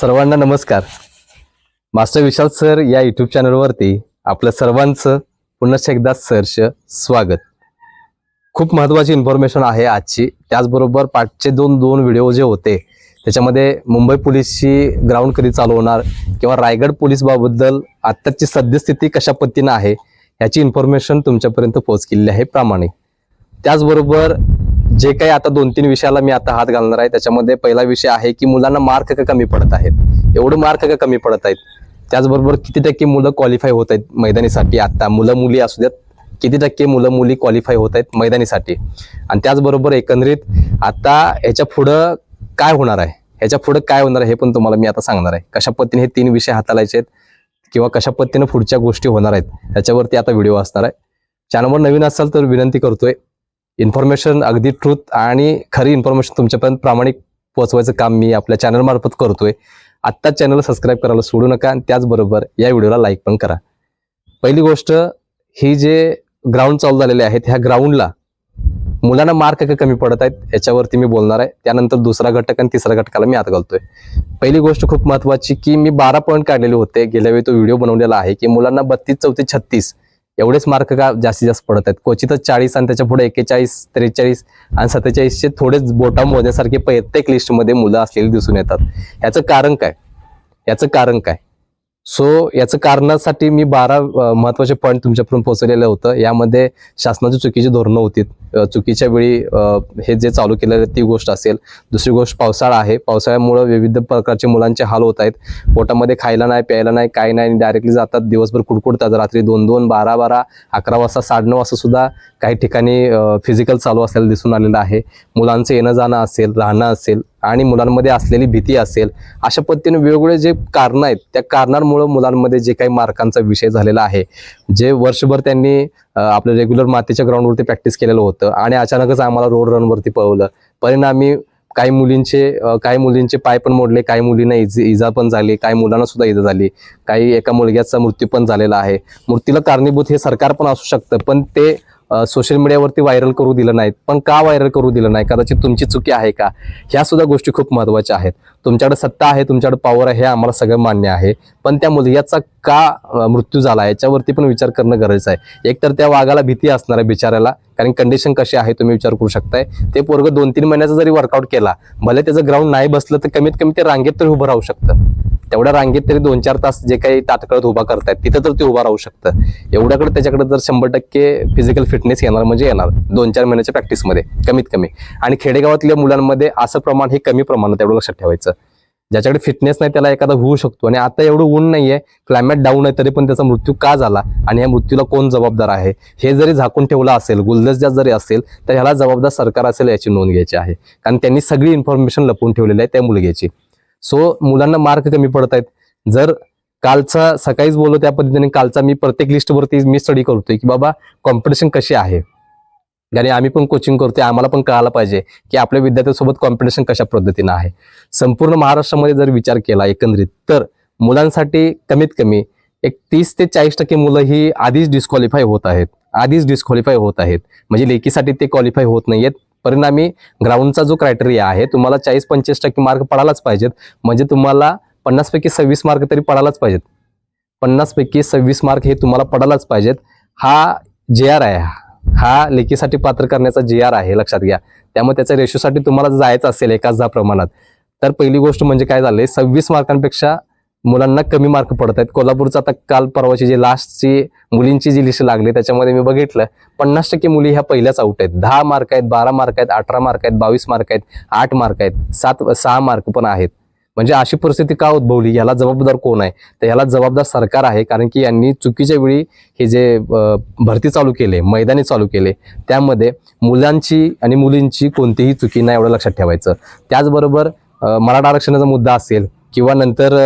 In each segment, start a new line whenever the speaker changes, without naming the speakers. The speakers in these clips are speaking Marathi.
सर्वांना नमस्कार. मास्टर विशाल सर या यूट्यूब चॅनलवरती आपल्या सर्वांचं पुन्हा एकदा सरश स्वागत. खूप महत्त्वाची इन्फॉर्मेशन आहे आजची. त्याचबरोबर पाठचे दोन दोन व्हिडिओ जे होते त्याच्यामध्ये मुंबई पोलीसची ग्राउंड कधी चालू होणार किंवा रायगड पोलीसबाबद्दल आत्ताची सद्यस्थिती कशा पद्धतीनं आहे याची इन्फॉर्मेशन तुमच्यापर्यंत पोहोच केलेली आहे प्रामाणिक. त्याचबरोबर जे काही आता दोन तीन विषयाला मी आता हात घालणार आहे त्याच्यामध्ये पहिला विषय आहे की मुलांना मार्क का कमी पडत आहेत. एवढं मार्क का कमी पडत आहेत. त्याचबरोबर किती टक्के मुलं क्वालिफाय होत आहेत मैदानीसाठी आता? मुलं मुली असू द्यात किती टक्के मुलं मुली क्वालिफाय होत आहेत मैदानीसाठी? आणि त्याचबरोबर एकंदरीत आता ह्याच्या पुढं काय होणार आहे? ह्याच्या पुढं काय होणार आहे हे पण तुम्हाला मी आता सांगणार आहे. कशा पद्धतीने हे तीन विषय हाताळायचे आहेत किंवा कशा पद्धतीने पुढच्या गोष्टी होणार आहेत ह्याच्यावरती आता व्हिडिओ असणार आहे. चॅनलवर नवीन असाल तर विनंती करतोय इन्फॉर्मेशन अगदी ट्रूथ आणि खरी इन्फॉर्मेशन तुमच्यापर्यंत प्रामाणिक पोहोचवायचं काम मी आपल्या चॅनलमार्फत करतोय. आत्ताच चॅनल सबस्क्राईब करायला सोडू नका आणि त्याचबरोबर या व्हिडिओला लाईक पण करा. पहिली गोष्ट ही जे ग्राउंड चालू झालेले आहेत ह्या ग्राउंडला मुलांना मार्क का कमी पडत आहेत याच्यावरती मी बोलणार आहे. त्यानंतर दुसरा घटक आणि तिसरा घटकाला मी आता घालतोय. पहिली गोष्ट खूप महत्वाची की मी बारा पॉईंट काढलेले होते. गेल्या वेळी तो व्हिडिओ बनवलेला आहे की मुलांना बत्तीस चौतीस छत्तीस एवढेच मार्क का जास्तीत जास्त पडत आहेत. क्वचितच चाळीस आणि त्याच्या पुढे एक्केचाळीस त्रेचाळीस आणि सत्तेचाळीसचे थोडेच बोटा मोजण्यासारखे प्रत्येक लिस्टमध्ये मुलं असलेली दिसून येतात. याचं कारण काय? याचं कारण काय? सो याचं कारणासाठी मी बारा महत्त्वाचे पॉईंट तुमच्यापर्यंत पोहोचलेलं होतं. यामध्ये शासनाची चुकीची धोरणं होती. चुकीच्या वेळी हे जे चालू केलेलं ती गोष्ट असेल. दुसरी गोष्ट पावसाळा आहे. पावसाळ्यामुळे विविध प्रकारचे मुलांचे हाल होत आहेत. पोटामध्ये खायला नाही प्यायला नाही काही नाही डायरेक्टली जातात. दिवसभर कुडकुडतात. रात्री दोन दोन बारा बारा अकरा वाजता साडेनऊ वाजता सुद्धा काही ठिकाणी फिजिकल चालू असलेलं दिसून आलेलं आहे. मुलांचं येणं जाणं असेल राहणं असेल आणि मुलांमध्ये असलेली भीती असेल अशा पद्धतीने वेगवेगळे जे कारणं आहेत त्या कारणांमुळं मुलांमध्ये जे काही मार्कांचा विषय झालेला आहे जे वर्षभर त्यांनी आपलं रेग्युलर मातीच्या ग्राउंडवरती प्रॅक्टिस केलेलं होतं आणि अचानकच आम्हाला रोड रनवरती पळवलं. परिणामी काही मुलींचे काही मुलींचे पाय पण मोडले काही मुलींना इज इजा पण झाली काही मुलांना सुद्धा इजा झाली. काही एका मुलग्याचा मृत्यू पण झालेला आहे. मृत्यूला कारणीभूत हे सरकार पण असू शकतं पण ते सोशल मीडियावरती व्हायरल करू दिलं नाहीत. पण का व्हायरल करू दिलं नाही? कदाचित तुमची चुकी आहे का? ह्या सुद्धा गोष्टी खूप महत्त्वाच्या आहेत. तुमच्याकडे सत्ता आहे तुमच्याकडे पॉवर आहे हे आम्हाला सगळं मान्य आहे. पण त्या मुलग्याचा का मृत्यू झाला? याच्यावरती पण विचार करणं गरजेचं आहे. एकतर त्या वाघाला भीती असणार आहे बिचाऱ्याला कारण कंडिशन कशी आहे तुम्ही विचार करू शकताय. ते पोरग दोन तीन महिन्याचा जरी वर्कआउट केला भले त्याचं ग्राउंड नाही बसलं तर कमीत कमी ते रांगेत तरी उभं राहू शकतं. तेवढ्या रांगेत तरी दोन चार तास जे काही तात्काळात उभा करतायत तिथं तर ते उभा राहू शकतं. एवढ्याकडे त्याच्याकडे जर शंभर टक्के फिजिकल फिटनेस येणार म्हणजे येणार. दोन चार महिन्याच्या प्रॅक्टिसमध्ये कमीत कमी आणि खेडेगावातल्या मुलांमध्ये असं प्रमाण हे कमी प्रमाणात एवढं लक्षात ठेवायचं. ज्याच्याकडे फिटनेस नाही त्याला एखादा होऊ शकतो. आणि आता एवढं ऊन नाहीये क्लायमेट डाऊन आहे तरी पण त्याचा मृत्यू का झाला? आणि या मृत्यूला कोण जबाबदार आहे? हे जरी झाकून ठेवलं असेल गुलदस्त्यात जरी असेल तर ह्याला जबाबदार सरकार असेल याची नोंद घ्यायची आहे. कारण त्यांनी सगळी इन्फॉर्मेशन लपवून ठेवलेली आहे त्या मुलग्याची सो मुलांना मार्क कमी पडत आहेत जर कालचा सकाळीच बोललो त्या पद्धतीने कालचा मी प्रत्येक लिस्टवरती मी स्टडी करतोय की बाबा कॉम्पिटिशन कशी आहे? आणि आम्ही पण कोचिंग करतोय आम्हाला पण कळायला पाहिजे की आपल्या विद्यार्थ्यांसोबत कॉम्पिटिशन कशा पद्धतीनं आहे. संपूर्ण महाराष्ट्रामध्ये जर विचार केला एकंदरीत तर मुलांसाठी कमीत कमी एक तीस ते चाळीस टक्के मुलं ही आधीच डिस्क्वालिफाय होत आहेत. आधीच डिस्क्वालिफाय होत आहेत. म्हणजे लेखीसाठी ते क्वालिफाय होत नाही आहेत परिणामी ग्राउंडचा जो क्रायटेरिया आहे तुम्हाला चाळीस पंचेचाळीस टक्के मार्क पडायलाच पाहिजेत. म्हणजे तुम्हाला पन्नासपैकी सव्वीस मार्क तरी पडायलाच पाहिजेत. पन्नासपैकी सव्वीस मार्क हे तुम्हाला पडायलाच पाहिजेत. हा जे आर आहे हा लेखीसाठी पात्र करण्याचा जी आर आहे लक्षात घ्या. त्यामुळे त्याच्या रेशोसाठी तुम्हाला जायचं असेल एकाच दहा प्रमाणात तर पहिली गोष्ट म्हणजे काय झालंय सव्वीस मार्कांपेक्षा मुलांना कमी मार्क पडत आहेत कोल्हापूरचं आता काल परवाची जी लास्टची मुलींची जी लिस्ट लागली त्याच्यामध्ये मी बघितलं पन्नास टक्के मुली ह्या पहिल्याच आउट आहेत. दहा मार्क आहेत बारा मार्क आहेत अठरा मार्क आहेत बावीस मार्क आहेत आठ मार्क आहेत सात सहा मार्क पण आहेत. म्हणजे अशी परिस्थिती का उद्भवली? याला जबाबदार कोण आहे? तर याला जबाबदार सरकार आहे कारण की यांनी चुकीच्या वेळी हे जे भरती चालू केले मैदानी चालू केले त्यामध्ये मुलांची आणि मुलींची कोणतीही चुकी नाही एवढं लक्षात ठेवायचं. त्याचबरोबर मराठा आरक्षणाचा मुद्दा असेल किंवा नंतर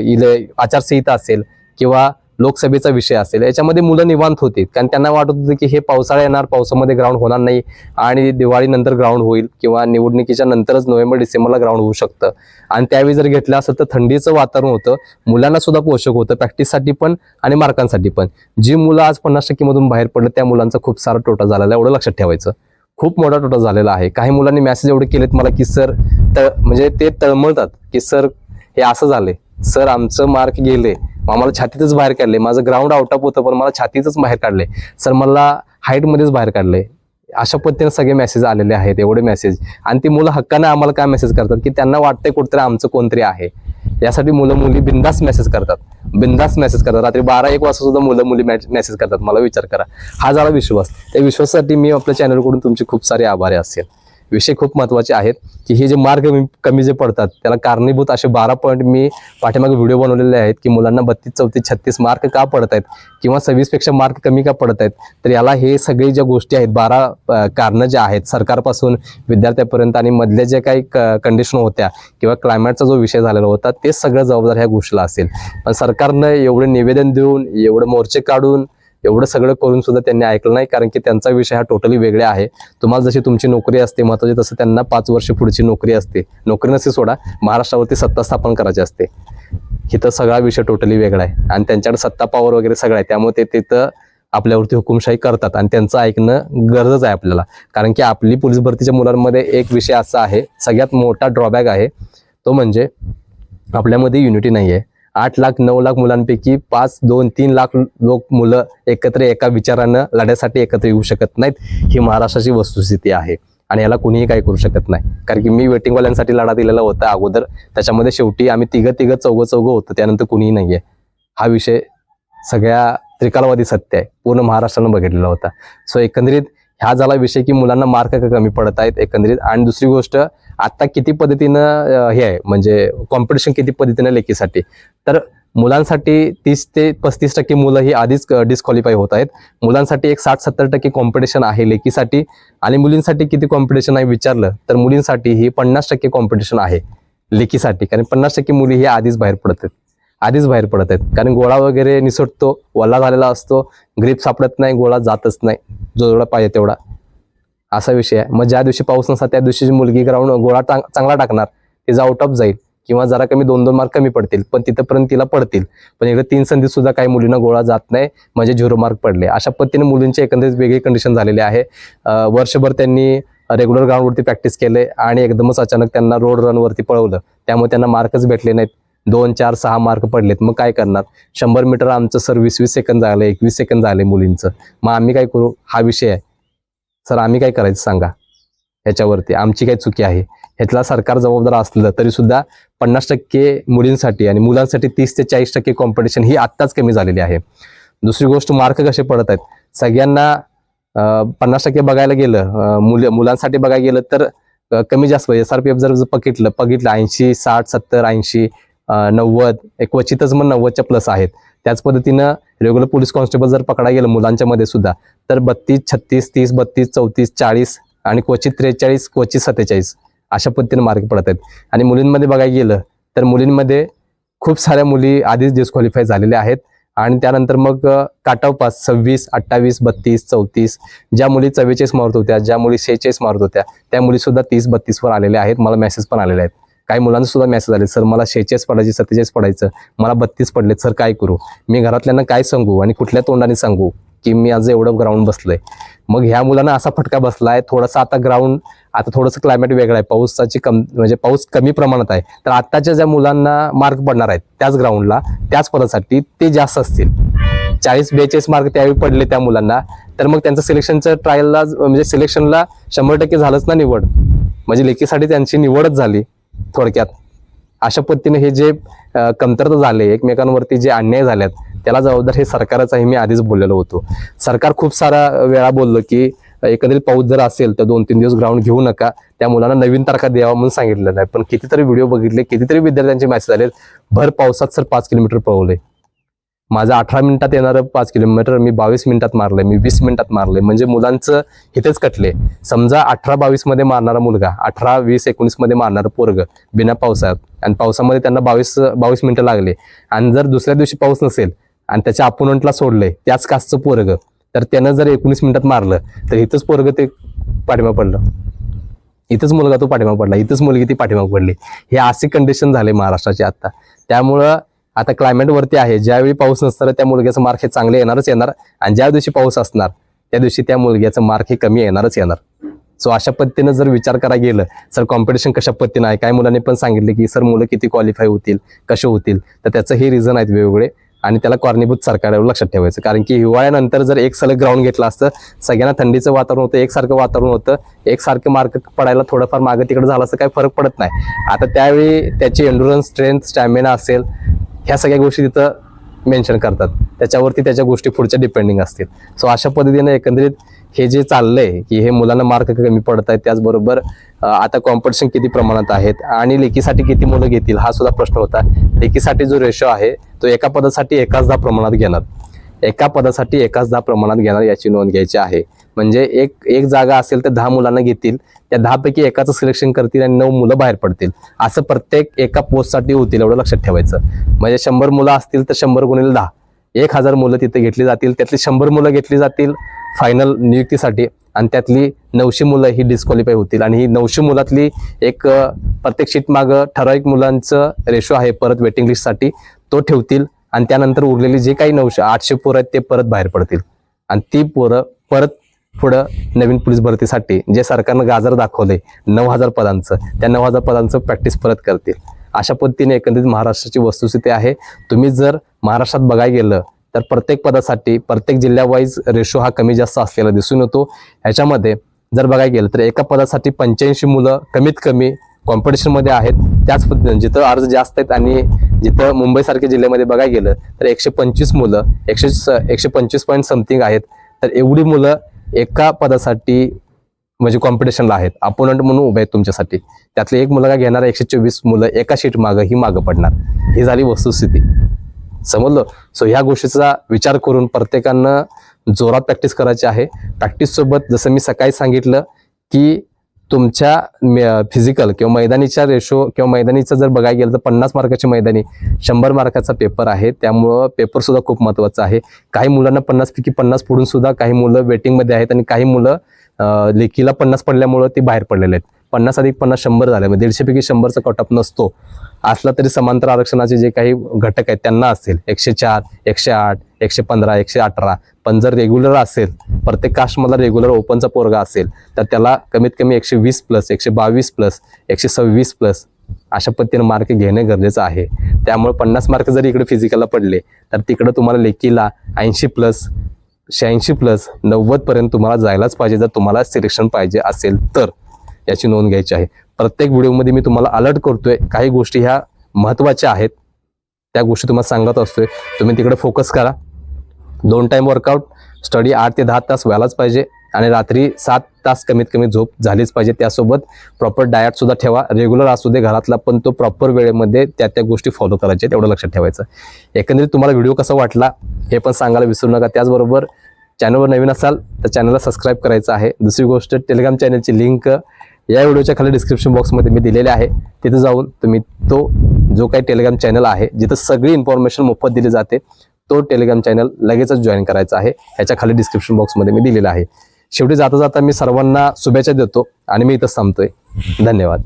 इले आचारसंहिता असेल किंवा लोकसभेचा विषय असेल. याच्यामध्ये मुलं निवांत होती. कारण त्यांना वाटत होतं की हे पावसाळा येणार पावसामध्ये ग्राउंड होणार नाही आणि दिवाळीनंतर ग्राउंड होईल किंवा निवडणुकीच्या नंतरच नोव्हेंबर डिसेंबरला ग्राउंड होऊ शकतं. आणि त्यावेळी जर घेतलं असतं तर थंडीचं वातावरण होतं. मुलांना सुद्धा पोषक होतं. प्रॅक्टिससाठी पण आणि मार्कांसाठी पण. जी मुलं आज पन्नास टक्केमधून बाहेर पडलं त्या मुलांचा खूप सारा तोटा झालेला आहे. एवढं लक्षात ठेवायचं. खूप मोठा तोटा झालेला आहे. काही मुलांनी मेसेज एवढे केलेत मला की सर तळ म्हणजे ते तळमळतात की सर हे असं झाले सर आमचं मार्क गेले. आम्हाला छातीतच बाहेर काढले. माझं ग्राउंड आउट ऑफ होतं पण मला छातीतच बाहेर काढले. सर मला हाईटमध्येच बाहेर काढले. अशा पद्धतीने सगळे मेसेज आलेले आहेत एवढे मेसेज आणि ती मुलं हक्काने आम्हाला काय मेसेज करतात? की त्यांना वाटतंय कुठतरी आमचं कोणतरी आहे. यासाठी मुलं मुली बिंदास मेसेज करतात. बिंदास मेसेज करतात. रात्री बारा एक वाजता सुद्धा मुलं मुली मेसेज करतात. मला विचार करा. हा झाला विश्वास. त्या विश्वासासाठी मी आपल्या चॅनलकडून तुमचे खूप सारे आभारी असेल. विषय खूप महत्त्वाचे आहेत की हे जे मार्क कमी- कमी जे पडतात त्याला कारणीभूत असे बारा पॉईंट मी पाठीमागे व्हिडिओ बनवलेले आहेत की मुलांना बत्तीस चौतीस छत्तीस मार्क का पडत आहेत किंवा सव्वीसपेक्षा मार्क कमी का पडत आहेत तर याला हे सगळे ज्या गोष्टी आहेत बारा कारणं ज्या आहेत सरकारपासून विद्यार्थ्यापर्यंत आणि मधल्या ज्या काही कंडिशन होत्या किंवा क्लायमेटचा जो विषय झालेला होता ते सगळं जबाबदार ह्या गोष्टीला असेल. पण सरकारनं एवढे निवेदन देऊन एवढे मोर्चे काढून एवढं सगळं करून सुद्धा त्यांनी ऐकलं नाही कारण की त्यांचा विषय हा टोटली वेगळा आहे. तुम्हाला जशी तुमची नोकरी असते महत्वाची तसं त्यांना पाच वर्ष पुढची नोकरी असते. नोकरी नसे सोडा महाराष्ट्रावरती सत्ता स्थापन करायची असते. इथं सगळा विषय टोटली वेगळा आहे. आणि त्यांच्याकडे सत्ता पॉवर वगैरे सगळं आहे. त्यामुळे ते तिथं आपल्यावरती हुकुमशाही करतात. आणि त्यांचं ऐकणं गरजच आहे आपल्याला. कारण की आपली पोलीस भरतीच्या मुलांमध्ये एक विषय असा आहे सगळ्यात मोठा ड्रॉबॅक आहे तो म्हणजे आपल्यामध्ये युनिटी नाही आहे आठ लाख नऊ लाख मुलांपैकी पाच दोन तीन लाख लोक मुलं एकत्र एका विचारानं लढ्यासाठी एकत्र येऊ शकत नाहीत. ही महाराष्ट्राची वस्तुस्थिती आहे. आणि याला कुणीही काही करू शकत नाही. कारण की मी वेटिंगवाल्यांसाठी लढा दिलेला होता अगोदर. त्याच्यामध्ये शेवटी आम्ही तिघं तिघं चौघं चौघं होतं. त्यानंतर कुणीही नाहीये. हा विषय सगळ्या त्रिकालवादी सत्य आहे. पूर्ण महाराष्ट्रानं बघितलेला होता. सो एकंदरीत ह्या झाला विषय की मुलांना मार्क कमी पडत आहेत एकंदरीत आणि दुसरी गोष्ट आता किती पद्धतीनं हे आहे म्हणजे कॉम्पिटिशन किती पद्धतीनं लेखीसाठी तर मुलांसाठी तीस ते पस्तीस टक्के मुलं ही आधीच डिस्क्वालिफाय होत आहेत. मुलांसाठी एक साठ सत्तर टक्के कॉम्पिटिशन आहे लेखीसाठी आणि मुलींसाठी किती कॉम्पिटिशन आहे विचारलं तर मुलींसाठी ही पन्नास टक्के कॉम्पिटिशन आहे लेखीसाठी कारण पन्नास टक्के मुली ही आधीच बाहेर पडत आहेत. आधीच बाहेर पडत आहेत. कारण गोळा वगैरे निसटतो वल्ला झालेला असतो ग्रीप सापडत नाही गोळा जातच नाही. जो जेवढा पाहिजे तेवढा. असा विषय आहे. मग ज्या दिवशी पाऊस नसता त्या दिवशीची मुलगी ग्राउंड गोळा चांगला टाकणार तिचा आउट ऑफ जाईल. किंवा जरा कमी दोन दोन मार्क कमी पडतील. पण तिथपर्यंत तिला पडतील. पण इकडे तीन संधीत सुद्धा काही मुलींना गोळा जात नाही म्हणजे झिरो मार्क पडले. अशा पद्धतीने मुलींची एकंदरीत वेगळी कंडिशन झालेली आहे. वर्षभर त्यांनी रेग्युलर ग्राउंडवरती प्रॅक्टिस केले आणि एकदमच अचानक त्यांना रोड रनवरती पळवलं. त्यामुळे त्यांना मार्कच भेटले नाहीत. दोन चार सहा मार्क पडलेत. मग काय करणार? शंभर मीटर आमचं सर वीस वीस सेकंद झालं एकवीस सेकंद झाले मुलींचं. मग आम्ही काय करू? हा विषय आहे. सर आम्ही काय करायचं सांगा? याच्यावरती. आमची काय चुकी आहे? ह्यातला सरकार जबाबदार असलं तरी सुद्धा पन्नास टक्के मुलींसाठी आणि मुलांसाठी तीस ते चाळीस टक्के कॉम्पिटिशन ही आत्ताच कमी झालेली आहे. दुसरी गोष्ट मार्क कसे पडत आहेत? सगळ्यांना पन्नास टक्के बघायला गेलं मुल मुलांसाठी बघायला गेलं तर कमी जास्त. एस आर पी एफ जर बघितलं बघितलं ऐंशी साठ सत्तर ऐंशी नव्वद एक क्वचितच मग नव्वदच्या प्लस आहेत. त्याच पद्धतीनं रेग्युलर पोलीस कॉन्स्टेबल जर पकडा गेलं मुलांच्या मध्ये सुद्धा तर बत्तीस छत्तीस तीस बत्तीस चौतीस चाळीस आणि क्वचित त्रेचाळीस क्वचित सत्तेचाळीस अशा पद्धतीने मार्क पडत आहेत. आणि मुलींमध्ये बघायला गेलं तर मुलींमध्ये खूप साऱ्या मुली आधीच डिस्क्वालिफाय झालेल्या आहेत. आणि त्यानंतर मग काटाव पास सव्वीस अठ्ठावीस बत्तीस चौतीस ज्या मुली चव्वेचाळीस मारत होत्या ज्या मुली शेहेचाळीस मारत होत्या त्या मुली सुद्धा तीस बत्तीसवर आलेल्या आहेत. मला मेसेज पण आलेले आहेत काही मुलांना सुद्धा मेसेज आले सर मला शेहेचाळीस पडायची सत्तेचाळीस पडायचं मला बत्तीस पडले सर काय करू? मी घरातल्यांना काय सांगू आणि कुठल्या तोंडाने सांगू की मी आज एवढं ग्राउंड बसलंय? मग ह्या मुलांना असा फटका बसला आहे थोडासा आता ग्राउंड आता थोडंसं क्लायमेट वेगळं आहे. पाऊसाची कम म्हणजे पाऊस कमी प्रमाणात आहे. तर आत्ताच्या ज्या मुलांना मार्क पडणार आहेत त्याच ग्राउंडला त्याच पदासाठी ते जास्त असतील. चाळीस बेचाळीस मार्क त्यावेळी पडले त्या मुलांना. तर मग त्यांचं सिलेक्शनचं ट्रायलला म्हणजे सिलेक्शनला शंभर टक्के झालंच ना निवड. म्हणजे लेखीसाठी त्यांची निवडच झाली. थोडक्यात. अशा पद्धतीने हे जे कमतरता झाले एकमेकांवरती जे अन्याय झाल्यात त्याला जबाबदार हे सरकारच आहे मी आधीच बोललेलो होतो. सरकार खूप सारा वेळा बोललं की एकंदरीत पाऊस जर असेल तर दोन तीन दिवस ग्राउंड घेऊ नका त्या मुलांना नवीन तारखा द्यावा म्हणून सांगितलेलं आहे. पण कितीतरी व्हिडिओ बघितले कितीतरी विद्यार्थ्यांचे मॅसेज आले भर पावसात सर पाच किलोमीटर पळवले माझं अठरा मिनिटात येणारं पाच किलोमीटर मी बावीस मिनिटात मारलंय मी वीस मिनिटात मारलंय. म्हणजे मुलांचं इथेच कटले समजा अठरा बावीसमध्ये मारणारा मुलगा अठरा वीस एकोणीसमध्ये मारणारं पोरग बिना पावसात आणि पावसामध्ये त्यांना बावीस बावीस मिनिटं लागले. आणि जर दुसऱ्या दिवशी पाऊस नसेल आणि त्याच्या अपोनंटला सोडले त्याच कास्टचं पोरग तर त्यानं जर एकोणीस मिनिटात मारलं तर इथंच पोरग ते पाठीमा पडलं. इथंच मुलगा तो पाठीमाग पडला इथंच मुलगी ती पाठीमाग पडली. हे असे कंडिशन झाले महाराष्ट्राचे आता. त्यामुळं आता क्लायमेट वरती आहे. ज्यावेळी पाऊस नसताना त्या मुलग्याचं मार्क हे चांगले येणारच येणार आणि ज्या दिवशी पाऊस असणार त्या दिवशी त्या मुलग्याचं मार्क हे कमी येणारच येणार. सो अशा पद्धतीनं जर विचार करायला गेलं सर कॉम्पिटिशन कशा पद्धतीनं आहे? काही मुलांनी पण सांगितले की सर मुलं किती क्वालिफाय होतील कसे होतील? तर त्याचं हे रिझन आहेत वेगवेगळे आणि त्याला कारणीभूत सरकारवर लक्षात ठेवायचं. कारण की हिवाळ्यानंतर जर एक सलग ग्राउंड घेतलं असतं सगळ्यांना थंडीचं वातावरण होतं एकसारखं वातावरण होतं एकसारखं मार्क पडायला थोडंफार मागं तिकडे झालं असं काही फरक पडत नाही. आता त्यावेळी त्याची एन्डुरन्स स्ट्रेंथ स्टॅमिना असेल ह्या सगळ्या गोष्टी तिथं मेन्शन करतात. त्याच्यावरती त्याच्या गोष्टी पुढच्या डिपेंडिंग असतील. सो अशा पद्धतीने एकंदरीत हे जे चाललंय की हे मुलांना मार्क कमी पडत आहेत त्याचबरोबर आता कॉम्पिटिशन किती प्रमाणात आहेत आणि लेखीसाठी किती मुलं घेतील हा सुद्धा प्रश्न होता. लेखीसाठी जो रेशो आहे तो एका पदासाठी एकाच दहा प्रमाणात घेणार. एका पदासाठी एकाच दहा प्रमाणात घेणार याची नोंद घ्यायची आहे. म्हणजे एक एक जागा असेल तर दहा मुलांना घेतील. त्या दहापैकी एकाचं सिलेक्शन करतील आणि नऊ मुलं बाहेर पडतील. असं प्रत्येक एका पोस्टसाठी होतील एवढं लक्षात ठेवायचं. म्हणजे शंभर मुलं असतील तर शंभर गुणिले दहा. एक हजार मुलं तिथे घेतली जातील. त्यातली शंभर मुलं घेतली जातील फायनल नियुक्तीसाठी. आणि त्यातली नऊशे मुलं ही डिस्क्वालिफाय होतील. आणि ही नऊशे मुलातली एक प्रत्येक शीट मागं ठराविक मुलांचं रेशो आहे परत वेटिंग लिस्टसाठी तो ठेवतील. आणि त्यानंतर उरलेली जे काही नऊशे आठशे पोरं आहेत ते परत बाहेर पडतील. आणि ती पोरं परत पुढं नवीन पोलीस भरतीसाठी जे सरकारनं गाजर दाखवले नऊ हजार पदांचं त्या नऊ हजार पदांचं प्रॅक्टिस परत करतील. अशा पद्धतीने एकंदरीत महाराष्ट्राची वस्तुस्थिती आहे. तुम्ही जर महाराष्ट्रात बघायला गेलं तर प्रत्येक पदासाठी प्रत्येक जिल्ह्यावाईज रेशो हा कमी जास्त असलेला दिसून येतो. ह्याच्यामध्ये जर बघायला गेलं तर एका पदासाठी पंच्याऐंशी मुलं कमीत कमी कॉम्पिटिशनमध्ये आहेत. त्याच पद्धतीने जिथं अर्ज जास्त आहेत आणि जिथं मुंबईसारख्या जिल्ह्यामध्ये बघायला गेलं तर एकशे पंचवीस मुलं एकशे स- एकशे पंचवीस पॉईंट समथिंग आहेत. तर एवढी मुलं एका पदासाठी म्हणजे कॉम्पिटिशनला आहेत. अपोनंट म्हणून उभे आहेत तुमच्यासाठी. त्यातले एक मुलगा घेणारा एकशे चोवीस मुलं एका शीट मागं ही मागं पडणार. ही झाली वस्तुस्थिती. समजलं? सो ह्या गोष्टीचा विचार करून प्रत्येकानं जोरात प्रॅक्टिस करायची आहे. प्रॅक्टिस सोबत जसं मी सकाळी सांगितलं की तुमच्या फिजिकल किंवा मैदानीच्या रेशो किंवा मैदानीचं जर बघायला गेलं तर पन्नास मार्काची मैदानी शंभर मार्काचा पेपर आहे. त्यामुळं पेपरसुद्धा खूप महत्त्वाचा आहे. काही मुलांना पन्नासपैकी पन्नास पडून सुद्धा काही मुलं वेटिंगमध्ये आहेत आणि काही मुलं लेखीला पन्नास पडल्यामुळं ते बाहेर पडलेले आहेत. पन्नास अधिक पन्नास शंभर झाले. म्हणजे दीडशेपैकी शंभरचा कटअप नसतो. असला तरी समांतर आरक्षणाचे जे काही घटक आहेत त्यांना असेल. एकशे चार एकशे आठ एकशे पंधरा एकशे अठरा. पण जर रेग्युलर असेल प्रत्येक कास्टमधला रेग्युलर ओपनचा पोरगा असेल तर त्याला कमीत कमी एकशे वीस प्लस एकशे बावीस प्लस एकशे सव्वीस प्लस अशा पद्धतीने मार्क घेणे गरजेचं आहे. त्यामुळे पन्नास मार्क जरी इकडे फिजिकलला पडले तर तिकडं तुम्हाला लेखीला ऐंशी प्लस शहाऐंशी प्लस नव्वद पर्यंत तुम्हाला जायलाच पाहिजे जर तुम्हाला सिलेक्शन पाहिजे असेल तर. याची नोंद घ्यायची आहे. प्रत्येक व्हिडिओमध्ये मी तुम्हाला अलर्ट करतोय काही गोष्टी ह्या महत्त्वाच्या आहेत. त्या गोष्टी तुम्हाला सांगत असतोय. तुम्ही तिकडे फोकस करा. दोन टाईम वर्कआउट स्टडी आठ ते दहा तास व्हायलाच पाहिजे आणि रात्री सात तास कमीत कमी झोप झालीच पाहिजे. त्यासोबत प्रॉपर डायट सुद्धा ठेवा. रेग्युलर असू दे घरातला पण तो प्रॉपर वेळेमध्ये त्या त्या गोष्टी फॉलो करायच्या तेवढं लक्षात ठेवायचं. एकंदरीत तुम्हाला व्हिडिओ कसा वाटला हे पण सांगायला विसरू नका. त्याचबरोबर चॅनलवर नवीन असाल तर चॅनलला सबस्क्राईब करायचं आहे. दुसरी गोष्ट टेलिग्राम चॅनलची लिंक या व्हिडिओच्या खाली डिस्क्रिप्शन बॉक्समध्ये मी दिलेले आहे. तिथे जाऊन तुम्ही तो जो काही टेलिग्राम चॅनल आहे जिथं सगळी इन्फॉर्मेशन मोफत दिली जाते तो टेलिग्राम चॅनल लगेचच जॉईन करायचा आहे. ह्याच्या खाली डिस्क्रिप्शन बॉक्समध्ये मी दिलेला आहे. शेवटी जाता जाता मी सर्वांना शुभेच्छा देतो आणि मी इथंच थांबतोय धन्यवाद.